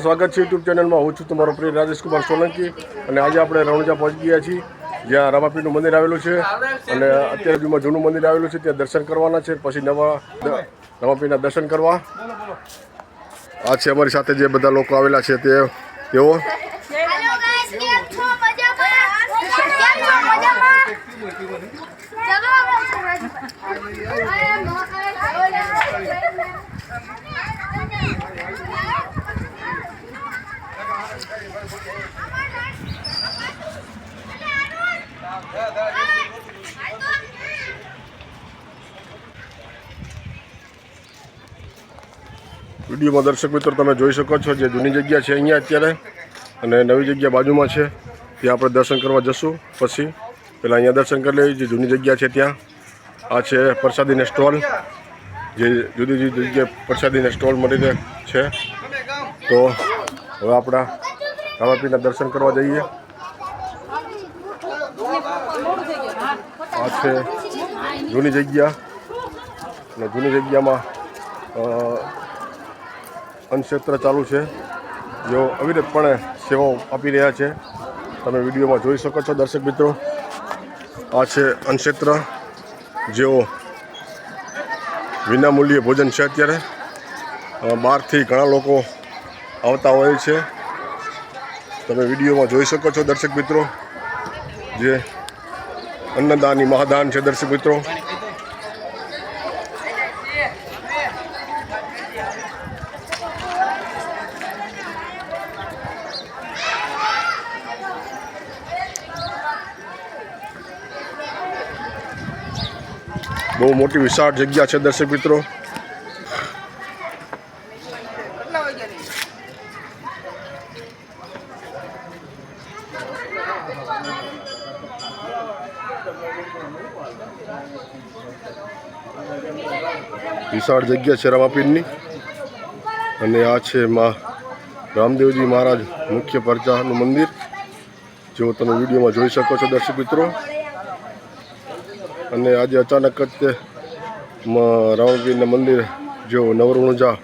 સ્વાગત છે યુટ્યુબ ચેનલમાં. હું છું તમારો પ્રિય રાજેશ કુમાર સોલંકી અને આજે આપણે રણુજા પહોંચી ગયા છીએ, જ્યાં રામાપીરનું મંદિર આવેલું છે. અને અત્યારે બીમાં જૂનું મંદિર આવેલું છે, ત્યાં દર્શન કરવાના છે, પછી નવા રામાપીરના દર્શન કરવા. આ છે અમારી સાથે જે બધા લોકો આવેલા છે તે, તેઓ. વિડીયોમાં દર્શક મિત્રો તમે જોઈ શકો છો જે જૂની જગ્યા છે અહીંયા અત્યારે અને નવી જગ્યા બાજુમાં છે. ત્યાં આપણે દર્શન કરવા જશું. પછી પહેલાં અહીંયા દર્શન કરી લઈએ. જે જૂની જગ્યા છે ત્યાં. આ છે પ્રસાદીને સ્ટોલ. જે જુદી જુદી જગ્યાએ પ્રસાદીને સ્ટોલ મળીને છે. તો હવે આપણા રામાપીરના દર્શન કરવા જઈએ. આ છે જૂની જગ્યા અને જૂની જગ્યામાં અન્નક્ષેત્ર ચાલુ છે. જેઓ અવિરતપણે સેવાઓ આપી રહ્યા છે. તમે વિડીયોમાં જોઈ શકો છો, દર્શક મિત્રો. આ છે અન્નક્ષેત્ર. જેઓ વિનામૂલ્યે ભોજન છે અત્યારે. બહારથી ઘણા લોકો આવતા હોય છે. તમે વિડીયોમાં જોઈ શકો છો, દર્શક મિત્રો, જે અન્નદાની મહાદાન છે દર્શક મિત્રો. બહુ મોટી વિશાળ જગ્યા છે દર્શક મિત્રો. વિશાળ જગ્યા છે રામાપીરની. અને આ છે માં રામદેવજી મહારાજ મુખ્ય પરચાનું મંદિર. જેવો તમે વિડીયોમાં જોઈ શકો છો દર્શક મિત્રો. અને આજે અચાનક જ તે રામાપીરના મંદિર જેવો નવરણુજા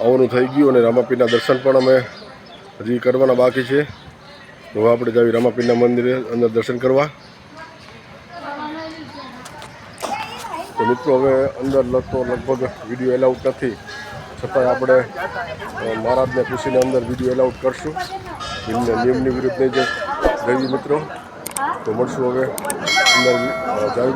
આવવાનું થઈ ગયું અને રામાપીરના દર્શન પણ અમે હજી કરવાના બાકી છે. હવે આપણે જાવી રામાપીરના મંદિરે અંદર દર્શન કરવા. મિત્રો, હવે અંદર લગતો લગભગ વીડિયો એલાઉડ નથી. છતાંય આપણે મહારાજને પૂછીને અંદર વીડિયો એલાઉડ કરશું. નિયમને નિયમની વિરુદ્ધ નહીં જ મિત્રો, તો મળશું હવે અંદર જાવી